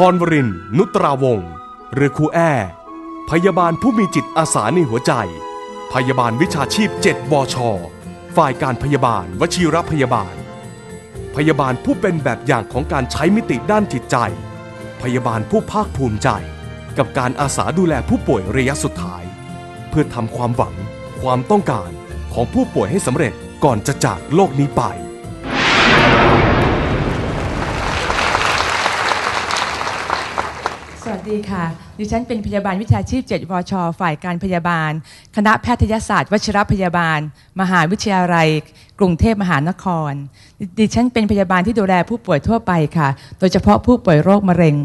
รวริน นุตราวงศ์หรือครูแอ้พยาบาลผู้มีจิตอาสาในหัวใจ พยาบาลวิชาชีพ 7 วช ฝ่ายการพยาบาล วชิรพยาบาล พยาบาลผู้เป็นแบบอย่างของการใช้มิติด้านจิตใจ พยาบาลผู้ภาคภูมิใจ กับการอาสาดูแลผู้ป่วยระยะสุดท้าย เพื่อทำความหวัง ความต้องการของผู้ป่วยให้สำเร็จก่อนจะจากโลกนี้ไป สวัสดีค่ะ ดิฉันเป็นพยาบาลวิชาชีพ7วช ฝ่ายการพยาบาล คณะแพทยศาสตร์วชิรพยาบาล มหาวิทยาลัย กรุงเทพมหานคร ดิฉันเป็นพยาบาลที่ดูแลผู้ป่วยทั่วไปค่ะ โดยเฉพาะผู้ป่วยโรคมะเร็ง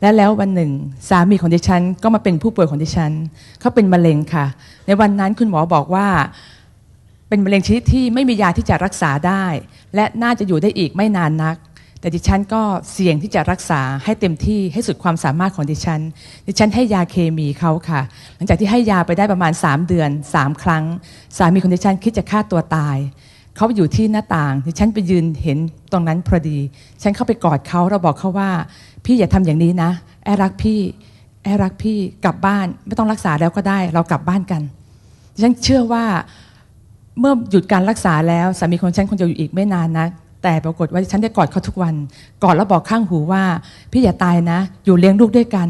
และแล้ววันหนึ่ง สามีของดิฉันก็มาเป็นผู้ป่วยของดิฉัน เขาเป็นมะเร็งค่ะ ในวันนั้นคุณหมอบอกว่าเป็นมะเร็งชนิดที่ไม่มียาที่จะรักษาได้ และน่าจะอยู่ได้อีกไม่นานนัก แต่ดิฉันก็เสี่ยงที่จะรักษาให้เต็มที่ให้สุดความสามารถของดิฉัน ดิฉันให้ยาเคมีเขาค่ะ หลังจากที่ให้ยาไปได้ประมาณ 3 เดือน 3 ครั้ง สามีของดิฉันคิดจะฆ่าตัวตาย เขาอยู่ที่หน้าต่าง ดิฉันไปยืนเห็นตรงนั้นพอดี ฉันเข้าไปกอดเขาเราบอกเขาว่า พี่อย่าทำอย่างนี้นะ แอรักพี่ แอรักพี่กลับบ้านไม่ต้องรักษาแล้วก็ได้ เรากลับบ้านกัน ดิฉันเชื่อว่าเมื่อหยุดการรักษาแล้วสามีของฉันคงจะอยู่อีกไม่นานนะ แต่ปรากฏว่าฉันได้กอดเขาทุกวัน กอดแล้วบอกข้างหูว่า พี่อย่าตายนะ อยู่เลี้ยงลูกด้วยกัน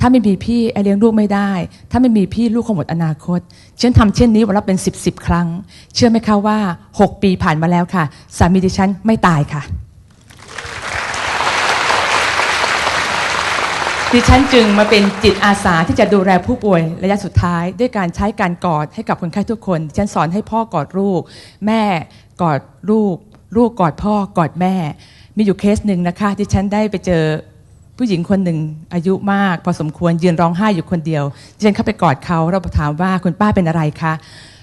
ถ้าไม่มีพี่ไอเลี้ยงลูกไม่ได้ ถ้าไม่มีพี่ลูกคงหมดอนาคต ฉันทำเช่นนี้วันละเป็นสิบสิบครั้ง เชื่อไหมคะว่า 6 ปีผ่านมาแล้วค่ะ สามีดิฉันไม่ตายค่ะ ดิฉันจึงมาเป็นจิตอาสาที่จะดูแลผู้ป่วยระยะสุดท้าย ด้วยการใช้การกอดให้กับคนไข้ทุกคน ฉันสอนให้พ่อกอดลูก แม่กอดลูก ลูกกอดพ่อกอดแม่ มีอยู่เคสหนึ่งนะคะที่ฉันได้ไปเจอผู้หญิงคนหนึ่งอายุมาก พอสมควรยืนร้องไห้อยู่คนเดียวดิฉันเข้าไปกอดเขาเราถามว่าคุณป้าเป็นอะไรคะ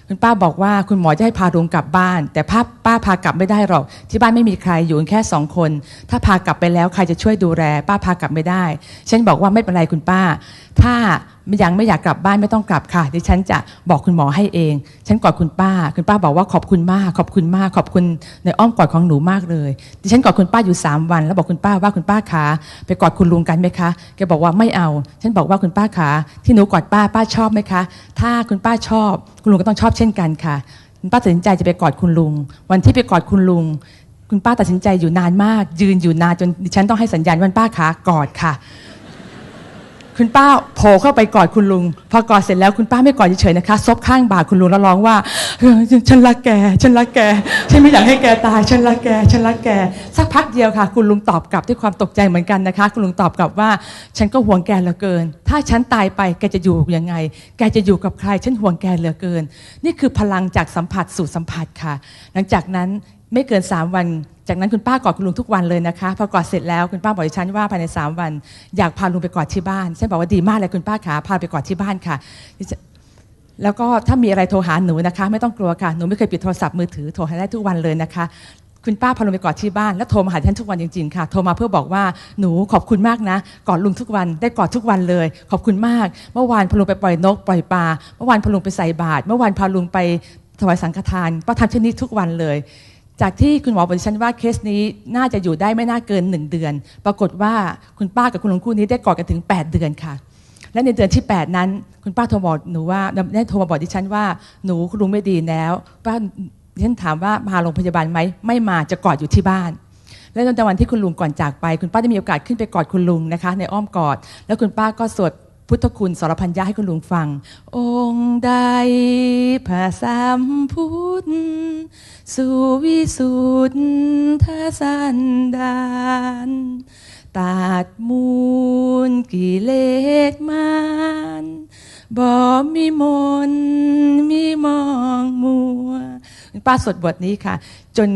คุณป้าบอกว่าคุณหมอจะให้พาลุงกลับบ้าน แต่ป้าป้าพากลับไม่ได้หรอก ที่บ้านไม่มีใครอยู่กันแค่สองคน ถ้าพากลับไปแล้วใครจะช่วยดูแล ป้าพากลับไม่ได้ ฉันบอกว่าไม่เป็นไรคุณป้า ถ้ายังไม่อยากกลับบ้านไม่ต้องกลับค่ะดิฉันจะบอกคุณหมอให้เอง ฉันกอดคุณป้า คุณป้าบอกว่าขอบคุณมาก ขอบคุณมาก ขอบคุณในอ้อมกอดของหนูมากเลย ดิฉันกอดคุณป้าอยู่ 3 วัน แล้วบอกคุณป้าว่าคุณป้าขาไปกอดคุณลุงกันไหมคะแกบอกว่าไม่เอา ฉันบอกว่าคุณป้าขาที่หนูกอดป้าป้าชอบไหมคะ ถ้าคุณป้าชอบ คุณลุงก็ต้องชอบเช่นกันค่ะคุณป้าตัดสินใจจะไปกอดคุณลุง วันที่ไปกอดคุณลุงคุณป้าตัดสินใจอยู่นานมาก ยืนอยู่นานจนดิฉันต้องให้สัญญาณวันป้าขากอดค่ะ คุณป้าโผล่เข้าไปกอดคุณลุง พอกอดเสร็จแล้วคุณป้าไม่กอดเฉยๆนะคะซบข้างบ่าคุณลุงแล้วร้องว่าเออฉันรักแก ฉันรักแก ฉันไม่อยากให้แกตาย ฉันรักแก ฉันรักแก สักพักเดียวค่ะ คุณลุงตอบกลับด้วยความตกใจเหมือนกันนะคะ คุณลุงตอบกลับว่า ฉันก็ห่วงแกเหลือเกิน ถ้าฉันตายไปแกจะอยู่ยังไง แกจะอยู่กับใคร ฉันห่วงแกเหลือเกิน นี่คือพลังจากสัมผัสสู่สัมผัสค่ะ หลังจากนั้นไม่เกิน3วันจากนั้นคุณป้ากอดคุณลุงทุกวันเลยนะคะพอกอดเสร็จแล้วคุณป้าบอกดิฉันว่าภายใน 3 วัน อยากพาลุงไปกอดที่บ้านฉันบอกว่าดีมากเลยคุณป้าขาพาไปกอดที่บ้านค่ะ แล้วก็ถ้ามีอะไรโทรหาหนูนะคะ ไม่ต้องกลัวค่ะหนูไม่เคยปิดโทรศัพท์มือถือโทรหาได้ทุกวันเลยนะคะคุณป้าพาลุงไปกอดที่บ้านแล้วโทรมาหาฉันทุกวันจริงๆค่ะ โทรมาเพื่อบอกว่าหนูขอบคุณมากนะกอดลุงทุกวันได้กอดทุกวันเลย ขอบคุณมาก เมื่อวานพาลุงไปปล่อยนกปล่อยปลาเมื่อวานพาลุงไปใส่บาตรเมื่อวานพาลุงไปถวายสังฆทานป้าทำเช่นนี้ทุกวันเลย จากที่คุณหมอบอกดิฉันว่าเคสนี้น่าจะอยู่ได้ไม่น่าเกิน 1 เดือน ปรากฏว่าคุณป้ากับคุณลุงคู่นี้ได้กอดกันถึง 8 เดือนค่ะ และในเดือนที่ 8 นั้น คุณป้าโทรบอกหนูว่าได้โทรมาบอกดิฉันว่าหนูคุณลุงไม่ดีแล้ว ป้าดิฉันถามว่ามาโรงพยาบาลไหมไม่มาจะกอดอยู่ที่บ้าน และในวันที่คุณลุงก่อนจากไป คุณป้าได้มีโอกาสขึ้นไปกอดคุณลุงนะคะ ในอ้อมกอด แล้วคุณป้าก็สวด พุทธคุณสรพัญญาให้คุณลุงฟัง องค์ใดพระสัมพุทธสุวิสุทธสันดานตัดมูลกิเลสมานบ่มีมนมีมองมัวป้าสดบทนี้ค่ะ จน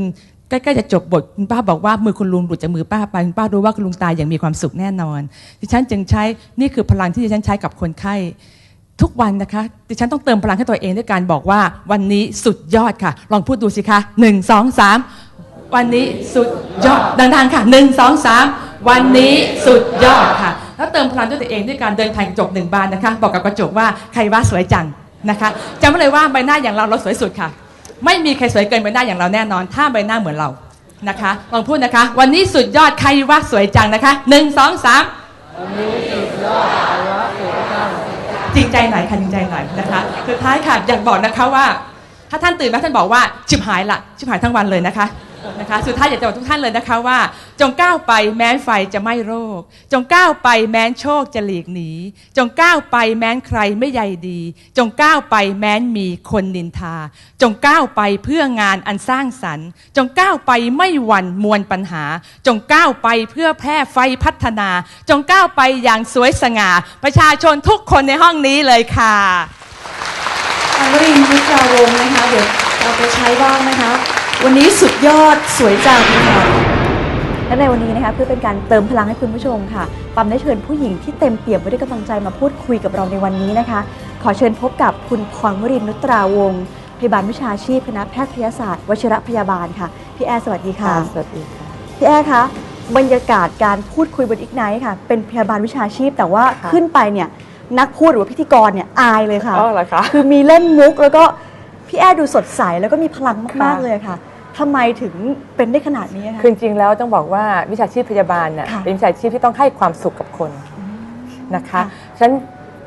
ล้ๆจะจบบทคุณป้าบอกว่ามือคุณลุงหลุดจากมือป้าไปคุณป้ารู้ว่าคุณลุงตายอย่างมีความสุขแน่นอน ดิฉันจึงใช้นี่คือพลังที่ดิฉันใช้กับคนไข้ทุกวันนะคะ ดิฉันต้องเติมพลังให้ตัวเองด้วยการบอกว่าวันนี้สุดยอดค่ะ ลองพูดดูสิคะหนึ่งสองสามวันนี้สุดยอดดังๆค่ะหนึ่งสองสามวันนี้สุดยอดค่ะ แล้วเติมพลังด้วยตัวเองด้วยการเดินผ่านกระจกหนึ่งบานนะคะ บอกกับกระจกว่าใครว่าสวยจังนะคะจำไว้เลยว่าใบหน้าอย่างเราเราสวยสุดค่ะ ไม่มีใครสวยเกินใบหน้าอย่างเราแน่นอน ถ้าใบหน้าเหมือนเรานะคะลองพูดนะคะ วันนี้สุดยอดใครว่าสวยจังนะคะหนึ่งสองสามจริงใจหน่อยค่ะจริงใจหน่อยนะคะสุดท้ายค่ะอยากบอกนะคะว่า ถ้าท่านตื่นมาท่านบอกว่าชิบหายละชิบหายทั้งวันเลยนะคะ นะคะสุดท้ายอยากจะบอกทุกท่านเลยนะคะว่า จงก้าวไปแม้นไฟจะไม้โรค จงก้าวไปแม้นโชคจะหลีกหนี จงก้าวไปแม้นใครไม่ใยดี จงก้าวไปแม้นมีคนนินทา จงก้าวไปเพื่องานอันสร้างสรรค์ จงก้าวไปไม่หวั่นมวลปัญหา จงก้าวไปเพื่อแพร่ไฟพัฒนา จงก้าวไปอย่างสวยสง่า ประชาชนทุกคนในห้องนี้เลยค่ะอังรินพุทธาวงนะคะเดี๋ยวเราไปใช้บ้างนะคะ วันนี้สุดยอดสวยจังค่ะและในวันนี้นะคะเพื่อเป็นการเติมพลังให้คุณผู้ชมค่ะปั๊มได้เชิญผู้หญิงที่เต็มเปี่ยมไปด้วยกำลังใจมาพูดคุยกับเราในวันนี้นะคะ ขอเชิญพบกับคุณพรวรินทร์นุตราวงศ์พยาบาลวิชาชีพคณะแพทยศาสตร์วชิรพยาบาลค่ะพี่แอร์สวัสดีค่ะ สวัสดีค่ะ พี่แอร์คะบรรยากาศการพูดคุยบนอีกไนท์ค่ะ เป็นพยาบาลวิชาชีพ แต่ว่าค่ะ ขึ้นไปเนี่ยนักพูดหรือว่าพิธีกรเนี่ยอายเลยค่ะ อ๋อเหรอคะ คือมีเล่นมุกแล้วก็ พี่แอร์ดูสดใสแล้วก็มีพลังมากค่ะๆเลยค่ะทำไมถึงเป็นได้ขนาดนี้คะ คือจริงๆแล้วต้องบอกว่าวิชาชีพพยาบาลเนี่ยค่ะเป็นวิชาชีพที่ต้องให้ความสุขกับคนนะคะค่ะฉะนั้น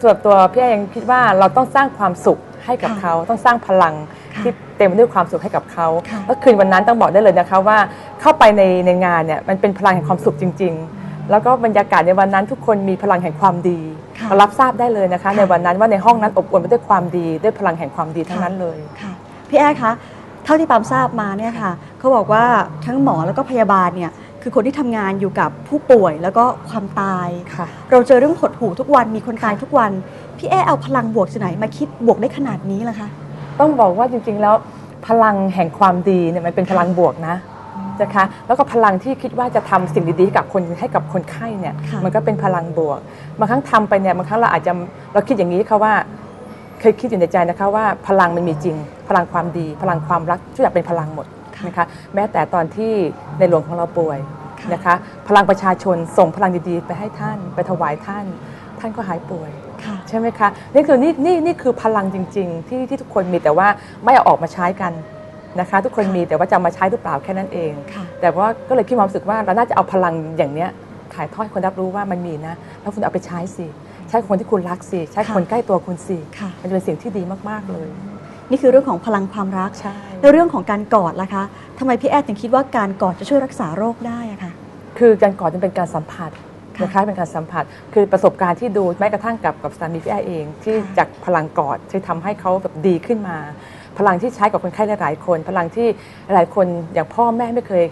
ส่วนตัวพี่แอยังคิดว่าเราต้องสร้างความสุขให้กับค่ะเขา ต้องสร้างพลังค่ะที่เต็มไปด้วยความสุขให้กับเขาค่ะแล้วคืนวันนั้นต้องบอกได้เลยนะคะว่าเข้าไปในในงานเนี่ยมันเป็นพลังแห่งความสุขจริง ๆ แล้วก็บรรยากาศในวันนั้นทุกคนมีพลังแห่งความดีค่ะ เรารับทราบได้เลยนะคะค่ะในวันนั้นว่าในห้องนั้นอบอวลไปด้วยความดีด้วยพลังแห่งความดีทั้งนั้นเลยค่ะพี่แอร์คะเท่าที่ปามทราบมาเนี่ยค่ะเขาบอกว่าทั้งหมอแล้วก็พยาบาลเนี่ยคือคนที่ทำงานอยู่กับผู้ป่วยแล้วก็ความตายค่ะเราเจอเรื่องหดหู่ทุกวันมีคนตายทุกวัน พี่แอร์เอาพลังบวกจากไหนมาคิดบวกได้ขนาดนี้ล่ะคะ ต้องบอกว่าจริงๆแล้วพลังแห่งความดีเนี่ยมันเป็นพลังบวกนะ นะคะแล้วก็พลังที่คิดว่าจะทำสิ่งดีๆให้กับคนให้กับคนไข้เนี่ยค่ะมันก็เป็นพลังบวกบางครั้งทำไปเนี่ยบางครั้งเราอาจจะเราคิดอย่างนี้ค่ะว่าเคยคิดอยู่ในใจนะคะว่าพลังมันมีจริง พลังความดี พลังความรักทุกอย่างเป็นพลังหมดค่ะนะคะแม้แต่ตอนที่ในหลวงของเราป่วยค่ะนะคะพลังประชาชนส่งพลังดีๆ ไปให้ท่านไปถวายท่าน ท่านก็หายป่วยค่ะใช่ไหมคะนี่คือนี่นี่นี่คือพลังจริง ๆ ที่ที่ทุกคนมีแต่ว่าไม่เอาออกมาใช้กัน นะคะ ทุกคนค่ะมีแต่ว่าจะเอามาใช้หรือเปล่าแค่นั้นเอง ค่ะ แต่ว่าก็เลยคิดความรู้สึกว่าเราน่าจะเอาพลังอย่างเนี้ยถ่ายทอดให้คนรับรู้ว่ามันมีนะ แล้วคุณเอาไปใช้สิ ใช้คนที่คุณรักสิ ใช้ค่ะคนใกล้ตัวคุณสิ ค่ะ มันจะเป็นสิ่งที่ดีมาก ๆ เลย นี่คือเรื่องของพลังความรัก ใช่ แล้วเรื่องของการกอดล่ะคะทำไมพี่แอดถึงคิดว่าการกอดจะช่วยรักษาโรคได้อะคะ คือการกอดมันเป็นการสัมผัสค่ะนะคะเป็นการสัมผัส คือประสบการณ์ที่ดูแม้กระทั่งกับกับสามีพี่แอเอง ที่ค่ะจากพลังกอดที่ทำให้เขาแบบดีขึ้นมา พลังที่ใช้กับคนไข้หลายๆคน พลังที่หลายคนอย่างพ่อแม่ไม่เคย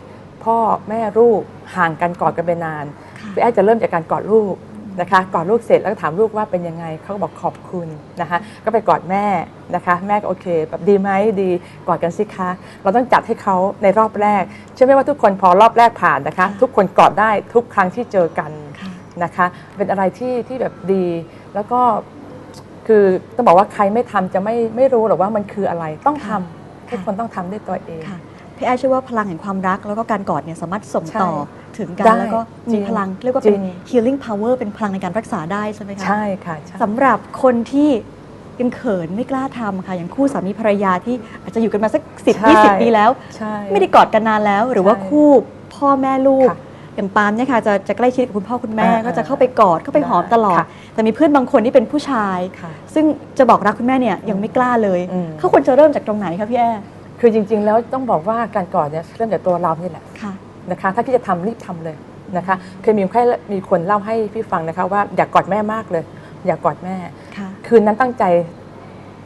พ่อแม่ลูกห่างกันกอดกันไปนานค่ะพี่แอจะเริ่มจากการกอดลูกนะคะกอดลูกเสร็จแล้วก็ถามลูกว่าเป็นยังไงเขาก็บอกขอบคุณนะคะก็ไปกอดแม่นะคะ แม่ก็โอเคแบบดีไหมดีกอดกันสิคะ เราต้องจัดให้เขาในรอบแรกเชื่อไหมว่าทุกคนพอรอบแรกผ่านนะคะค่ะทุกคนกอดได้ทุกครั้งที่เจอกันค่ะนะคะ เป็นอะไรที่ที่แบบดีแล้วก็ คือต้องบอกว่าใครไม่ทำจะไม่ไม่รู้หรอกว่ามันคืออะไรต้องทำค่ะทุกคนต้องทำด้วยตัวเองค่ะพี่แอดเชื่อว่าพลังแห่งความรักแล้วก็การกอดเนี่ยสามารถส่งต่อใช่ถึงกันได้แล้วก็จริมีงพลังเรียกว่าจริเป็นง healing power เป็นพลังในการรักษาได้ใช่ไหมคะใช่ค่ะใช่สำหรับคนที่ยังเขินไม่กล้าทำค่ะอย่างคู่สามีภรรยาที่อาจจะอยู่กันมาสักสิบใช่ยี่สิบปีแล้วใช่ไม่ได้กอดกันนานแล้ว หรือว่าใช่คู่พ่อแม่ลูก ค่ะอย่างปาล์มเนี่ยค่ะจะจะใกล้ชิดกับคุณพ่อคุณแม่อ่าก็จะเข้าไปกอดเข้าไปหอมตลอด ค่ะแต่มีเพื่อนบางคนที่เป็นผู้ชาย ค่ะซึ่งจะบอกรักคุณแม่เนี่ยยังไม่กล้าเลย อืม เขาควรจะเริ่มจากตรงไหนคะพี่แอ้คือจริง ๆ แล้วต้องบอกว่าการกอดเนี่ยเริ่มจากตัวเรานี่แหละ ค่ะ นะคะถ้าที่จะทำรีบทำเลยนะคะเคยมีคนไข้มีคนเล่าให้พี่ฟังนะคะว่าอยากกอดแม่มากเลย อยากกอดแม่ ค่ะ คืนนั้นตั้งใจ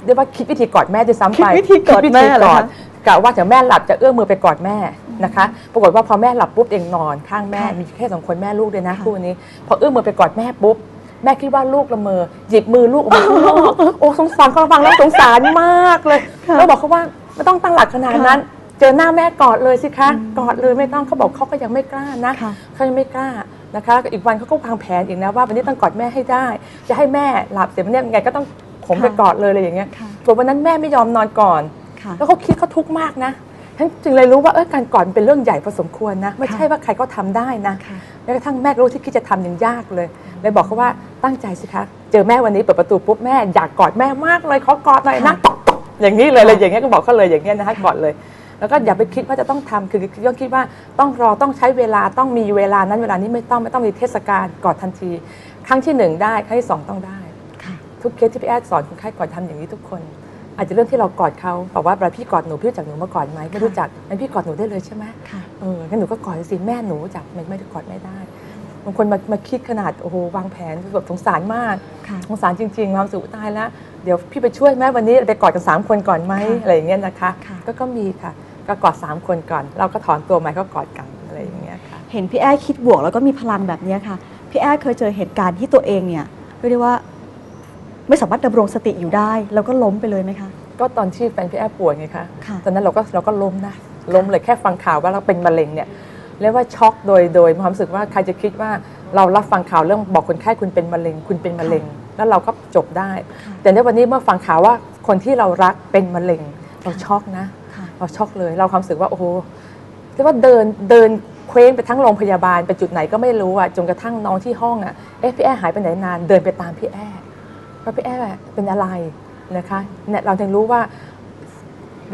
เรียกว่าคิดวิธีกอดแม่ด้วยซ้ำไปคิดวิธีกอดแม่เหรอคะคิดวิธี กะว่าเดี๋ยวแม่หลับจะเอื้อมมือไปกอดแม่นะคะ ปรากฏว่าพอแม่หลับปุ๊บเองนอนข้างแม่ค่ะมีแค่สองคนแม่ลูกเลยนะค่ะคู่นี้ พอเอื้อมมือไปกอดแม่ปุ๊บแม่คิดว่าลูกละเมอหยิบมือลูกออกมาข้างนอกโอ้สงสารเขาฟังแล้วสงสารมากเลยค่ะแล้วบอกเขาว่าไม่ต้องตั้งหลักขนาดนั้น เจอหน้าแม่กอดเลยสิคะกอดเลยไม่ต้องเขาบอกเขาก็ยังไม่กล้านะค่ะเขายังไม่กล้านะคะอีกวันเขาก็วางแผนอีกนะว่าวันนี้ต้องกอดแม่ให้ได้ จะให้แม่หลับเสร็จวันนี้ยังไงก็ต้องผมไปค่ะกอดเลยอะไรอย่างเงี้ยค่ะส่วนวันนั้นแม่ไม่ยอมนอนก่อนค่ะ แล้วเขาคิดเขาทุกข์มากนะฉันจึงเลยรู้ว่าเออการกอดมันเป็นเรื่องใหญ่พอสมควรนะ ไม่ใช่ว่าใครก็ทำได้นะค่ะแม้กระทั่งแม่ก็รู้ที่คิดจะทำยังยากเลยเลยบอกเขาว่าตั้งใจสิคะเจอแม่วันนี้เปิดประตูปุ๊บแม่อยากกอดแม่มากเลยขอกอดหน่อยนะอย่างนี้เลยเลยอย่างเงี้ยก็บอกเขาเลยอย่างเงี้ยนะคะกอดเลย แล้วก็อย่าไปคิดว่าจะต้องทำคือต้องคิดว่าต้องรอต้องใช้เวลาต้องมีเวลานั้นเวลานี้ไม่ต้องไม่ต้องมีเทศกาลกอดทันที ครั้งที่หนึ่งได้ครั้งที่สองต้องได้ค่ะทุกเคสที่พี่แอดสอนคนไข้ก่อนทำอย่างนี้ทุกคน อาจจะเริ่มที่เรากอดเขาบอกว่าเวลาพี่กอดหนูพี่รู้จักหนูมาก่อนไหมไม่รู้จักงั้นพี่กอดหนูได้เลยใช่ไหมค่ะเอองั้นหนูก็กอดสิแม่หนูจับไม่ไม่ได้กอดไม่ได้บางคนมามาคิดขนาดโอ้โหวางแผนแบบสงสารมากค่ะสงสารจริงๆความสุขตายแล้วเดี๋ยวพี่ไปช่วยแม่วันนี้ไปกอดกันสามคนก่อนไหมค่ะอะไรอย่างเงี้ยนะคะค่ะก็ก็มีค่ะ ก็กอดสามคนก่อน เราก็ถอนตัวมาก็กอดกันอะไรอย่างเงี้ยค่ะเห็นพี่แอ้คิดบวกแล้วก็มีพลังแบบนี้ค่ะพี่แอ้เคยเจอเหตุการณ์ที่ตัวเองเนี่ยเรียกได้ว่า ไม่สามารถดำรงสติอยู่ได้ แล้วก็ล้มไปเลยไหมคะ ก็ตอนที่แฟนพี่แอบป่วยไงคะค่ะ ตอนนั้นเราก็เราก็ล้มนะล้มเลยแค่ฟังข่าวว่าเราเป็นมะเร็งเนี่ยเรียกว่าช็อกโดยโดยความรู้สึกว่าใครจะคิดว่าเรารับฟังข่าวเรื่องบอกคนไข้คุณเป็นมะเร็งคุณเป็นมะเร็ง แล้วเราก็จบได้ค่ะแต่ในวันนี้เมื่อฟังข่าวว่าคนที่เรารักเป็นมะเร็ง เราช็อกนะ ค่ะ เราช็อกเลยเราความรู้สึกว่าโอ้โหเรียกว่าเดินเดินเคว้งไปทั้งโรงพยาบาลไปจุดไหนก็ไม่รู้อะจนกระทั่งน้องที่ห้องอะเอ๊ะพี่แอ้หายไปไหนนานเดินไปตามพี่แอ้ ว่าพี่แอ้เป็นอะไรนะคะเนี่ยเราถึงรู้ว่า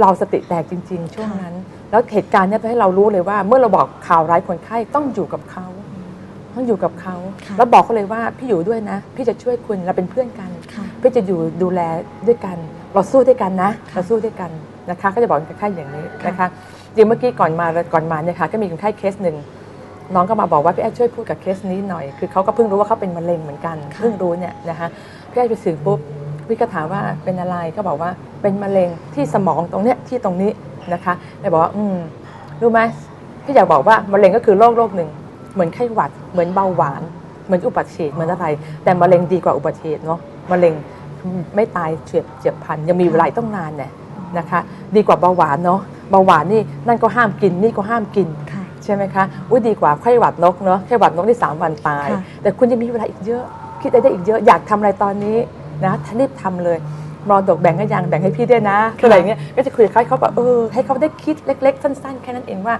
เราสติแตกจริง ๆ ช่วงนั้น แล้วเหตุการณ์เนี้ทำให้เรารู้เลยว่า เมื่อเราบอกข่าวร้ายคนไข้ต้องอยู่กับเขาต้องอยู่กับเขาค่ะแล้วบอกเขาเลยว่าพี่อยู่ด้วยนะ พี่จะช่วยคุณเราเป็นเพื่อนกันค่ะพี่จะอยู่ดูแลด้วยกัน เราสู้ด้วยกันนะค่ะเราสู้ด้วยกันนะคะ ก็จะบอกคนไข้อย่างนี้ค่ะนะคะจริงเมื่อกี้ก่อนมาก่อนมาเนี่ยค่ะก็มีคนไข้เคสหนึ่ง น้องก็มาบอกว่าพี่แอดช่วยพูดกับเคสนี้หน่อย คือเขาก็เพิ่งรู้ว่าเขาเป็นมะเร็งเหมือนกันเพิ่งรู้เนี่ยนะคะพี่แอดไปสื่อปุ๊บพี่ก็ถามว่าเป็นอะไรก็บอกว่าเป็นมะเร็งที่สมองตรงเนี้ยที่ตรงนี้นะคะเลยบอกว่าอืมรู้ไหมพี่อยากบอกว่ามะเร็งก็คือโรคโรคหนึ่ง เหมือนไข้หวัด เหมือนเบาหวาน เหมือนอุบัติเหตุเหมือนอะไรแต่มะเร็งดีกว่าอุบัติเหตุเนาะมะเร็งไม่ตายเฉียบเฉียบพลันยังมีเวลาอีกต้องนานเนี่ยนะคะ ดีกว่าเบาหวานเนาะเบาหวานนี่นั่นก็ห้ามกินนี่ก็ห้ามกินค่ะ ใช่ไหมคะอุ้ยดีกว่าไข้หวัดนกเนาะไข้หวัดนกที่สามวันตาย ค่ะ แต่คุณจะมีเวลาอีกเยอะ คิดอะไรได้อีกเยอะอยากทำอะไรตอนนี้นะรีบทำเลยมรดกแบ่งให้ยังแบ่งให้พี่ด้วยนะอะไรอย่างเงี้ยก็จะคุยกับเขาให้เขาแบบเออให้เขาได้คิดเล็ก ๆ สั้น ๆ แค่นั้นเองว่า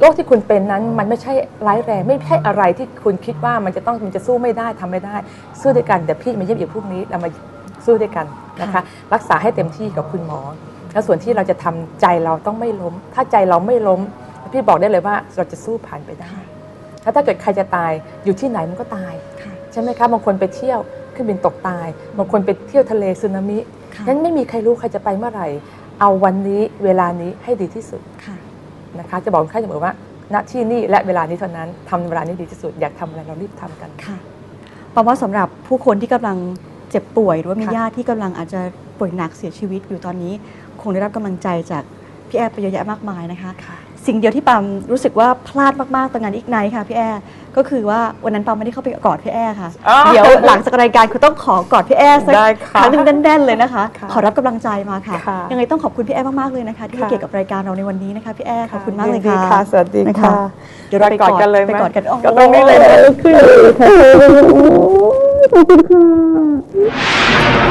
โรคที่คุณเป็นนั้นมันไม่ใช่ร้ายแรงไม่ใช่อะไรที่คุณคิดว่ามันจะต้องมันจะสู้ไม่ได้ทำไม่ได้ สู้ด้วยกันเดี๋ยวพี่มาเยี่ยมอีกพรุ่งนี้เรามาสู้ด้วยกันนะคะค่ะรักษาให้เต็มที่กับคุณหมอ แล้วส่วนที่เราจะทำใจเราต้องไม่ล้ม ถ้าใจเราไม่ล้ม พี่บอกได้เลยว่าเราจะสู้ผ่านไปได้ แล้วถ้าเกิดใครจะตายอยู่ที่ไหนมันก็ตายค่ะใช่ไหมคะบางคนไปเที่ยวเครื่องบินตกตายบางคนไปเที่ยวทะเลสึนามิค่ะนั้นไม่มีใครรู้ใครจะไปเมื่อไหร่ เอาวันนี้เวลานี้ให้ดีที่สุดค่ะนะคะ จะบอกคนไข้เสมอว่า ณที่นี่และเวลานี้เท่านั้นทำเวลานี้ดีที่สุด อยากทำอะไรเรารีบทำกันค่ะปาว่าสำหรับผู้คนที่กำลังเจ็บป่วย หรือว่ามีค่ะญาติที่กำลังอาจจะป่วยหนักเสียชีวิตอยู่ตอนนี้ คงได้รับกำลังใจจาก พี่แอร์ไปเยอะแยะมากมายนะคะสิ่งเดียวที่ปามรู้สึกว่าพลาดมากๆตอนงานอีกไนท์ค่ะพี่แอร์ก็คือว่าวันนั้นปามไม่ได้เข้าไปกอดพี่แอร์ค่ะอ๋อเดี๋ยวหลังจากรายการคุณต้องขอกอดพี่แอร์สักได้คค่ะรั้งหนึ่งแน่นๆเลยนะคะค่ะขอรับกำลังใจมาค่ะค่ะ ยังไงต้องขอบคุณพี่แอร์มากๆเลยนะคะ ที่ให้ค่ะเกียรติกับรายการเราในวันนี้นะคะพี่แอร์ขอบคุณมากเลยดีค่ะสวัสดีนค่ะเดี๋ยวเราไปกอดกันเลยไหมไปกอดกันก็ตรงนี้เลยนะโอ้โห